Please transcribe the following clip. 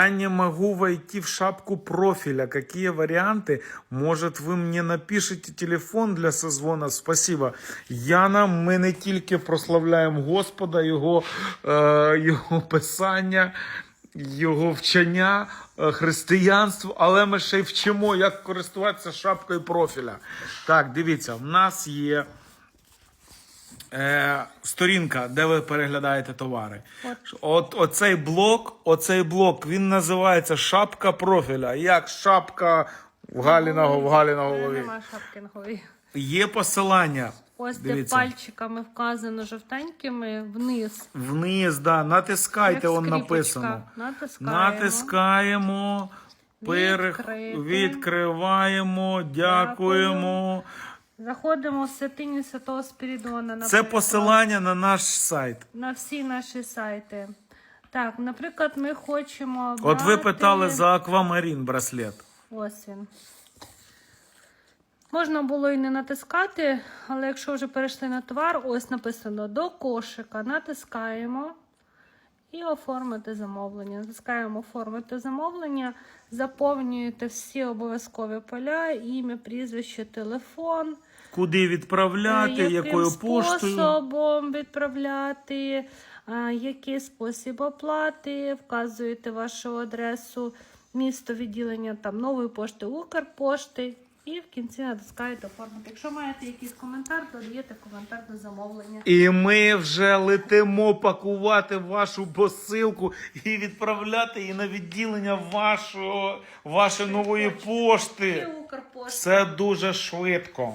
Я не могу войти в шапку профиля. Какие варианты? Может, ви мені напишете телефон для созвона? Спасибо. Яна, ми не тільки прославляємо Господа, Його, е, його писання, Його вчення, е, християнство, але ми ще й вчимо, як користуватися шапкою профіля. Так, дивіться, в нас є е, сторінка, де ви переглядаєте товари. От оцей блок, оцей блок, він називається шапка профіля. Як шапка в Галі на, в Галі на голові. Нема шапки на голові. Є посилання. Ось де Дивіться. пальчиками вказано жовтенькими вниз. Вниз, да, натискайте, Як он скріпочка. написано. Натискаємо. Натискаємо, перех... Відкрити. відкриваємо, дякуємо. Заходимо в святиню Святого Спірідона. Це наприклад. посилання на наш сайт. на всі наші сайти. Так, наприклад, ми хочемо. От ви питали за аквамарін браслет. Ось він. Можна було і не натискати, але якщо вже перейшли на товар, ось написано до кошика. Натискаємо і оформити замовлення. Натискаємо оформити замовлення, заповнюєте всі обов'язкові поля, ім'я, прізвище, телефон. Куди відправляти, Е, яким якою поштою. способом відправляти, е, який спосіб оплати, вказуєте вашу адресу, місто відділення там нової пошти, Укрпошти. І в кінці натискаєте оформити. Якщо маєте якийсь коментар, додаєте коментар до замовлення. І ми вже летимо пакувати вашу посилку і відправляти її на відділення вашого, вашої нової І пошти. Укрпошта. Все дуже швидко.